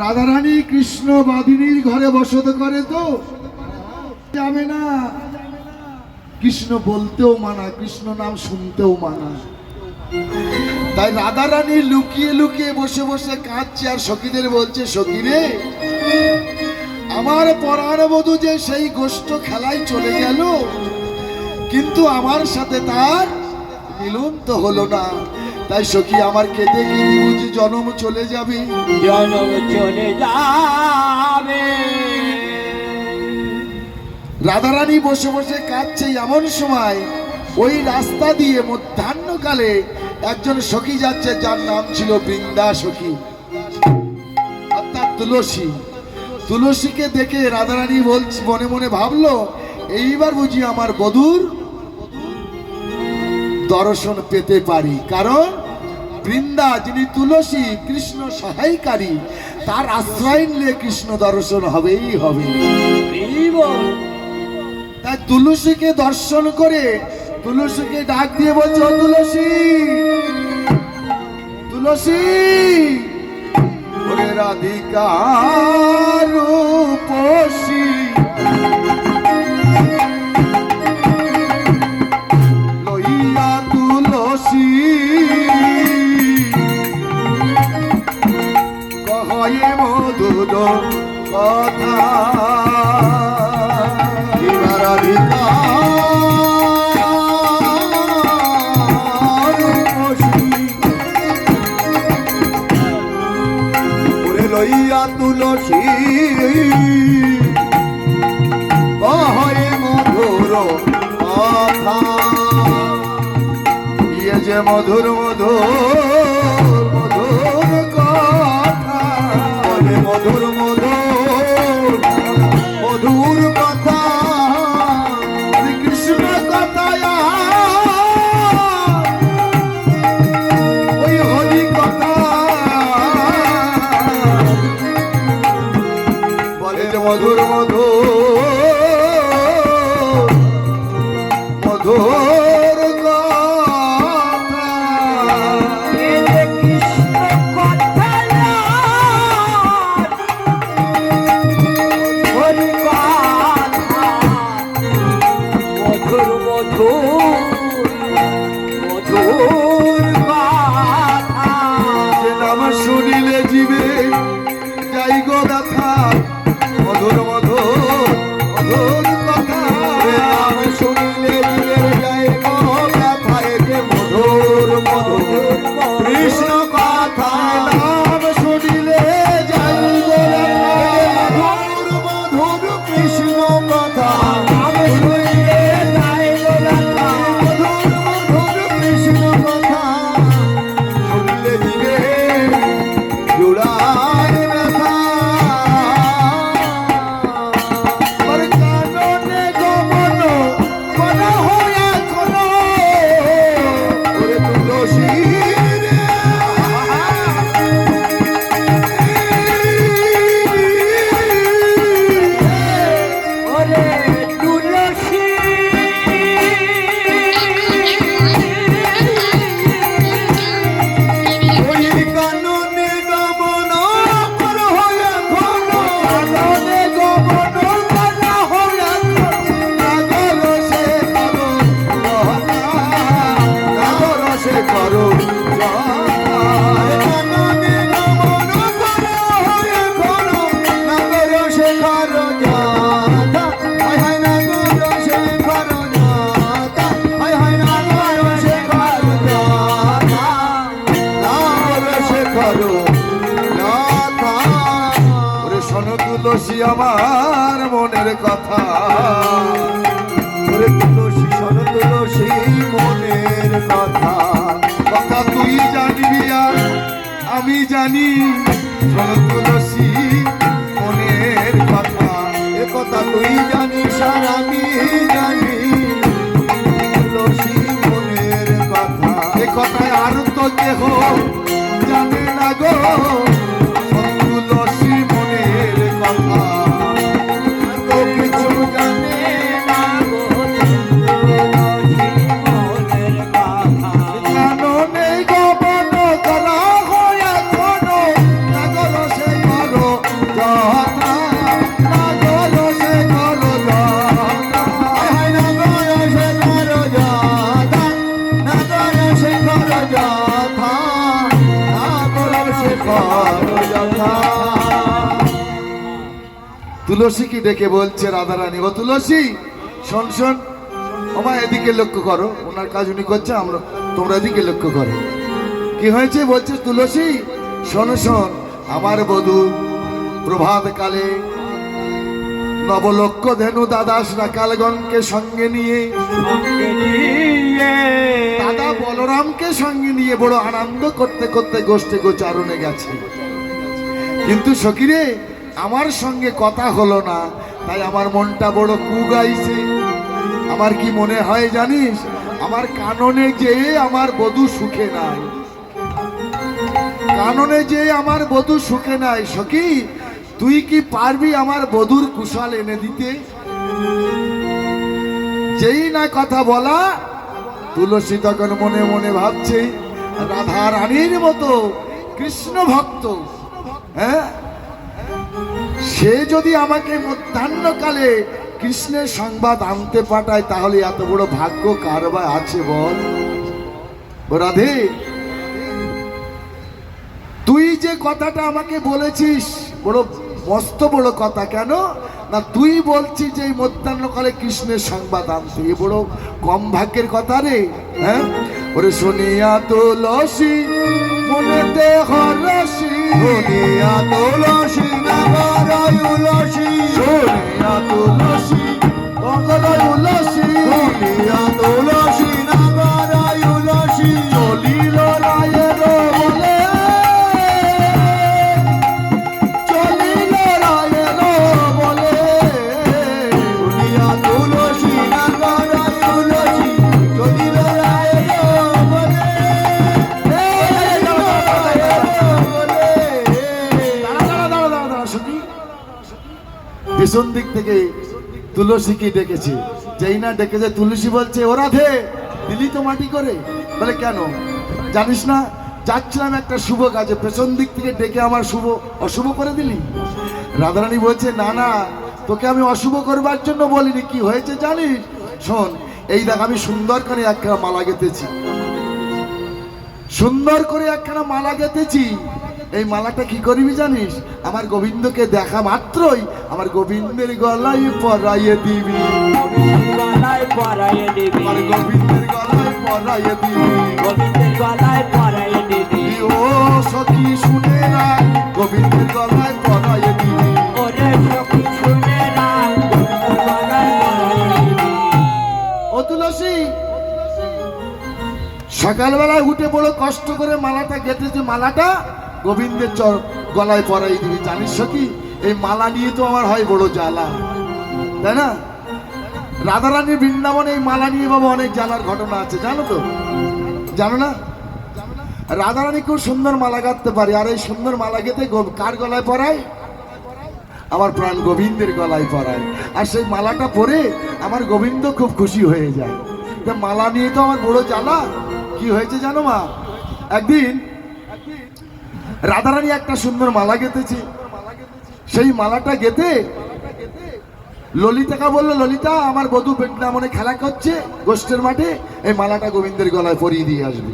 রাধারানী কৃষ্ণ বাদিনীর ঘরে বসত করে তো? যাবে না। কৃষ্ণ বলতেও মানা, কৃষ্ণ নাম শুনতেও মানা। তাই রাধারানী লুকিয়ে লুকিয়ে বসে বসে কাঁদছে আর সখীদের বলছে, সখীরে, আমার পরাণ বধূ যে সেই গোষ্ঠ খেলায় চলে গেল, কিন্তু আমার সাথে তার মিলন তো হলো না। তাই সখী, আমার কেঁদে কি জনম চলে যাবে। জনম চলে যাবে। রাধারানী বসে বসে কাঁদছে এমন সময় ওই রাস্তা দিয়ে মধ্যাহ্নকালে একজন সখী যাচ্ছে, যার নাম ছিল বৃন্দা সখী। অর্থাৎ তুলসী। তুলসীকে দেখে রাধারানী বলছে, মনে মনে ভাবলো, এইবার বুঝি আমার বধূর দর্শন পেতে পারি। কারণ বৃন্দা, যিনি তুলসী, কৃষ্ণ সহায়কারী, তার আশ্রয় নিলে কৃষ্ণ দর্শন হবেই হবে। তুলসীকে দর্শন করে তুলসীকে ডাক দিয়ে বলছে "ও তুলসী তুলসী রাধিকা লইয়া তুলসী। কহয়ে মধুর কথা। ইয়ে যে মধুর মধুর মধুর মধুর এখন আমার মনের কথা। তুলসী সন তুলসী, মনের কথা। কথা তুই জানবি আর আমি জানি। সন মনের কথা। এ কথা তুই জানিস আর আমি জানি। তুলসী, মনের কথা। এ কথায় আর তো কেহ জানে না গো। তুলসীকে ডেকে বলছে রাধারানী? ও তুলসী, শোন শোন। ওমা, এদিকে লক্ষ্য করো। ওনার কাজ উনি করছে, আমরা, তোমরা এদিকে লক্ষ্য করো। কি হয়েছে? বলছে, তুলসী, শোন শোন। আমার বধূ প্রভাত কালে নবলক্ষ ধেনু দাদাস রাকালগণকে সঙ্গে নিয়ে দাদা বলরামকে সঙ্গে নিয়ে বড় আনন্দ করতে করতে গোষ্ঠী গোচারণে গেছে। কিন্তু সকিরে আমার সঙ্গে কথা হলো না, তাই আমার মনটা বড় কুগাইছে। আমার কি মনে হয় জানিস? আমার কাননে যে আমার বধূ সুখে নাই। কাননে যে আমার বধূ সুখে নাই, সখী, তুই কি পারবি আমার বধুর কুশল এনে দিতে? যেই না কথা বলা, তুলসী তখন মনে মনে ভাবছে রাধা রানীর মতো কৃষ্ণ ভক্ত হ্যাঁ? সে যদি আমাকে মধ্যাহ্নকালে কৃষ্ণের সংবাদ আনতে পাঠায়, তাহলে এত বড় ভাগ্য কার বা আছে বল? রাধে, তুই যে কথাটা আমাকে বলেছিস, বড় মস্ত বড় কথা, কেন? না, তুই বলছিস যে মধ্যাহ্নকালে কৃষ্ণের সংবাদ আনতে। এ বড় কম ভাগ্যের কথা রে হ্যাঁ? ওরে শুনিয়া তুলসী মনেতে হরসি দুনিয়া তুলসী নগর উলসি। দুনিয়া তুলসী নগর উলসি। দুনিয়া তুলসী পিছন দিক থেকে তুলসীকে ডেকেছে। যেই না ডেকেছে, তুলসী বলছে ওরা ধে দিলি তো মাটি করে? বলে, কেন? জানিস না, যাচ্ছিলাম একটা শুভ কাজে, পেছন দিক থেকে ডেকে আমার শুভ, অশুভ করে দিলি? রাধারানী বলছে, না না, তোকে আমি অশুভ করবার জন্য বলিনি, কি হয়েছে জানিস? শোন, এই দেখ, আমি সুন্দর করে একটা মালা গেতেছি সুন্দর করে একখানা মালা গেতেছি এই মালাটা কি করবি জানিস? আমার গোবিন্দকে দেখা মাত্রই আমার গোবিন্দের গলায় পরাইয়ে দিবি। গলায় পরাইয়ে দিবি। আমার গোবিন্দের গলায় পরাইয়ে দিবি। গোবিন্দের গলায় পরাইয়ে দিবি। ও সখী শুনে না গোবিন্দের গলায় পরাইয়ে দিবি। ওরে সখী শুনে না গোবিন্দের গলায় পরাইয়ে দিবি। ও তুলসী সকালবেলায় উঠে বড় কষ্ট করে মালাটা গেঁথেছে। মালাটা গোবিন্দের চর গলায় পরাই দিবি জানিস কি এই মালা নিয়ে তো আমার হয় বড় জ্বালা। তাই না? রাধারানীর বৃন্দাবনে এই মালা নিয়ে বাবা অনেক জ্বালার ঘটনা আছে, জানো তো? জানো না? রাধারানী খুব সুন্দর মালা গাঁথতে পারে, আর এই সুন্দর মালা গেতে কার গলায় পরায়? আমার প্রাণ গোবিন্দের গলায় পরায়। আর সেই মালাটা পরে আমার গোবিন্দ খুব খুশি হয়ে যায়। মালা নিয়ে তো আমার বড় জ্বালা। কি হয়েছে জানো মা? একদিন রাধারানী একটা সুন্দর মালা গেঁথেছে। সেই মালাটা গেতে ললিতাকে বলল, ললিতা, আমার বধু বধূ মনে খেলা করছে গোষ্ঠের মাঠে। এই মালাটা গোবিন্দের গলায় পরিয়ে দিয়ে আসবে।